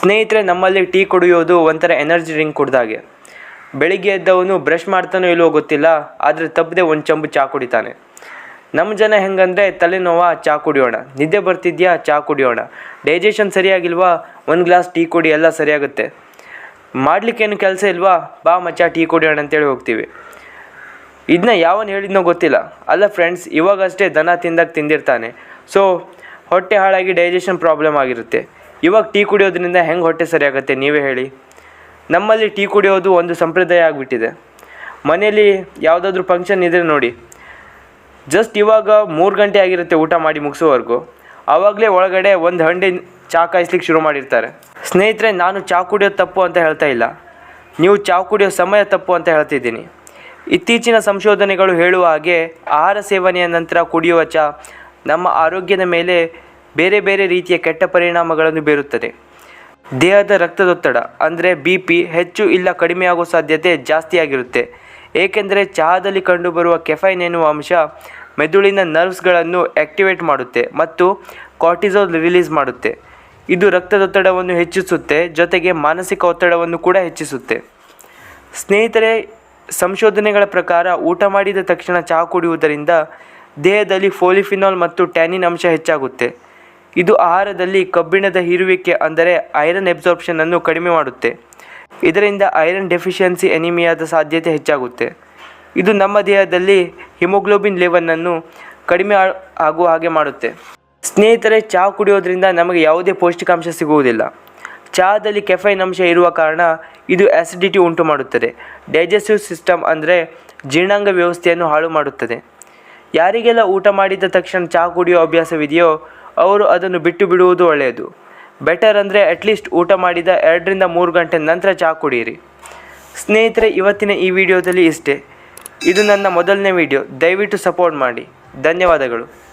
ಸ್ನೇಹಿತರೆ, ನಮ್ಮಲ್ಲಿ ಟೀ ಕುಡಿಯೋದು ಒಂಥರ ಎನರ್ಜಿ ಡ್ರಿಂಕ್ ಕುಡ್ದಾಗೆ. ಬೆಳಿಗ್ಗೆ ಎದ್ದವನು ಬ್ರಷ್ ಮಾಡ್ತಾನೋ ಇಲ್ವೋ ಗೊತ್ತಿಲ್ಲ, ಆದರೆ ತಪ್ಪದೆ ಒಂದು ಚಂಬು ಚಹಾ ಕುಡಿತಾನೆ. ನಮ್ಮ ಜನ ಹೆಂಗಂದರೆ ತಲೆನೋವ ಚಹಾ ಕುಡಿಯೋಣ. ನಿದ್ದೆ ಬರ್ತಿದ್ಯಾ ಚಹಾ ಕುಡಿಯೋಣ. ಡೈಜೆಷನ್ ಸರಿಯಾಗಿಲ್ವಾ? ಒಂದು ಗ್ಲಾಸ್ ಟೀ ಕುಡಿ, ಎಲ್ಲ ಸರಿಯಾಗುತ್ತೆ. ಮಾಡಲಿಕ್ಕೇನು ಕೆಲಸ ಇಲ್ವಾ? ಬಾ ಮಚ್ಚ, ಟೀ ಕುಡಿಯೋಣ ಅಂತೇಳಿ ಹೋಗ್ತೀವಿ. ಇದನ್ನ ಯಾವನು ಹೇಳಿದ್ನೋ ಗೊತ್ತಿಲ್ಲ. ಅಲ್ಲ ಫ್ರೆಂಡ್ಸ್, ಇವಾಗಷ್ಟೇ ದನ ತಿಂದಾಗ ತಿಂದಿರ್ತಾನೆ. ಸೊ, ಹೊಟ್ಟೆ ಹಾಳಾಗಿ ಡೈಜೆಷನ್ ಪ್ರಾಬ್ಲಮ್ ಆಗಿರುತ್ತೆ. ಇವಾಗ ಟೀ ಕುಡಿಯೋದ್ರಿಂದ ಹೆಂಗೆ ಹೊಟ್ಟೆ ಸರಿಯಾಗುತ್ತೆ ನೀವೇ ಹೇಳಿ. ನಮ್ಮಲ್ಲಿ ಟೀ ಕುಡಿಯೋದು ಒಂದು ಸಂಪ್ರದಾಯ ಆಗಿಬಿಟ್ಟಿದೆ. ಮನೆಯಲ್ಲಿ ಯಾವುದಾದ್ರೂ ಫಂಕ್ಷನ್ ಇದ್ರೆ ನೋಡಿ. ಜಸ್ಟ್ ಇವಾಗ ಮೂರು ಗಂಟೆ ಆಗಿರುತ್ತೆ ಊಟ ಮಾಡಿ ಮುಗಿಸೋವರೆಗೂ ಆವಾಗಲೇ ಒಳಗಡೆ ಒಂದು ಹಂಡೆ ಚಹಾ ಕಾಯಿಸ್ಲಿಕ್ಕೆ ಶುರು ಮಾಡಿರ್ತಾರೆ. ಸ್ನೇಹಿತರೆ, ನಾನು ಚಹಾ ಕುಡಿಯೋದು ತಪ್ಪು ಅಂತ ಹೇಳ್ತಾ ಇಲ್ಲ. ನೀವು ಚಹಾ ಕುಡಿಯೋ ಸಮಯ ತಪ್ಪು ಅಂತ ಹೇಳ್ತಿದ್ದೀನಿ. ಇತ್ತೀಚಿನ ಸಂಶೋಧನೆಗಳು ಹೇಳುವ ಹಾಗೆ ಆಹಾರ ಸೇವನೆಯ ನಂತರ ಕುಡಿಯುವ ಚಹಾ ನಮ್ಮ ಆರೋಗ್ಯದ ಮೇಲೆ ಬೇರೆ ಬೇರೆ ರೀತಿಯ ಕೆಟ್ಟ ಪರಿಣಾಮಗಳನ್ನು ಬೀರುತ್ತದೆ. ದೇಹದ ರಕ್ತದೊತ್ತಡ ಅಂದರೆ ಬಿ ಪಿ ಹೆಚ್ಚು ಇಲ್ಲ ಕಡಿಮೆಯಾಗುವ ಸಾಧ್ಯತೆ ಜಾಸ್ತಿಯಾಗಿರುತ್ತೆ. ಏಕೆಂದರೆ ಚಹಾದಲ್ಲಿ ಕಂಡುಬರುವ ಕೆಫೈನ್ ಎನ್ನುವ ಅಂಶ ಮೆದುಳಿನ ನರ್ವ್ಸ್ಗಳನ್ನು ಆ್ಯಕ್ಟಿವೇಟ್ ಮಾಡುತ್ತೆ ಮತ್ತು ಕಾರ್ಟಿಸೋಲ್ ರಿಲೀಸ್ ಮಾಡುತ್ತೆ. ಇದು ರಕ್ತದೊತ್ತಡವನ್ನು ಹೆಚ್ಚಿಸುತ್ತೆ, ಜೊತೆಗೆ ಮಾನಸಿಕ ಒತ್ತಡವನ್ನು ಕೂಡ ಹೆಚ್ಚಿಸುತ್ತೆ. ಸ್ನೇಹಿತರೆ, ಸಂಶೋಧನೆಗಳ ಪ್ರಕಾರ ಊಟ ಮಾಡಿದ ತಕ್ಷಣ ಚಹಾ ಕುಡಿಯುವುದರಿಂದ ದೇಹದಲ್ಲಿ ಫೋಲಿಫಿನಾಲ್ ಮತ್ತು ಟ್ಯಾನಿನ್ ಅಂಶ ಹೆಚ್ಚಾಗುತ್ತೆ. ಇದು ಆಹಾರದಲ್ಲಿ ಕಬ್ಬಿಣದ ಹೀರುವಿಕೆ ಅಂದರೆ ಐರನ್ ಅಬ್ಸಾರ್ಪ್ಷನನ್ನು ಕಡಿಮೆ ಮಾಡುತ್ತೆ. ಇದರಿಂದ ಐರನ್ ಡೆಫಿಷಿಯನ್ಸಿ ಎನಿಮಿಯಾದ ಸಾಧ್ಯತೆ ಹೆಚ್ಚಾಗುತ್ತೆ. ಇದು ನಮ್ಮ ದೇಹದಲ್ಲಿ ಹಿಮೋಗ್ಲೋಬಿನ್ ಲೆವೆಲನ್ನು ಕಡಿಮೆ ಆಗುವ ಹಾಗೆ ಮಾಡುತ್ತೆ. ಸ್ನೇಹಿತರೆ ಚಹಾ ಕುಡಿಯೋದ್ರಿಂದ ನಮಗೆ ಯಾವುದೇ ಪೌಷ್ಟಿಕಾಂಶ ಸಿಗುವುದಿಲ್ಲ. ಚಹಾದಲ್ಲಿ ಕೆಫೈನ್ ಅಂಶ ಇರುವ ಕಾರಣ ಇದು ಆ್ಯಸಿಡಿಟಿ ಉಂಟು ಮಾಡುತ್ತದೆ. ಡೈಜೆಸ್ಟಿವ್ ಸಿಸ್ಟಮ್ ಅಂದರೆ ಜೀರ್ಣಾಂಗ ವ್ಯವಸ್ಥೆಯನ್ನು ಹಾಳು ಮಾಡುತ್ತದೆ. ಯಾರಿಗೆಲ್ಲ ಊಟ ಮಾಡಿದ ತಕ್ಷಣ ಚಹಾ ಕುಡಿಯೋ ಅಭ್ಯಾಸವಿದೆಯೋ ಅವರು ಅದನ್ನು ಬಿಟ್ಟು ಬಿಡುವುದು ಒಳ್ಳೆಯದು. ಬೆಟರ್ ಅಂದರೆ ಅಟ್ಲೀಸ್ಟ್ ಊಟ ಮಾಡಿದ ಎರಡರಿಂದ ಮೂರು ಗಂಟೆ ನಂತರ ಚಹಾ ಕುಡಿಯಿರಿ ಸ್ನೇಹಿತರೆ, ಇವತ್ತಿನ ಈ ವಿಡಿಯೋದಲ್ಲಿ ಇಷ್ಟೇ. ಇದು ನನ್ನ ಮೊದಲನೇ ವಿಡಿಯೋ. ದಯವಿಟ್ಟು ಸಪೋರ್ಟ್ ಮಾಡಿ. ಧನ್ಯವಾದಗಳು.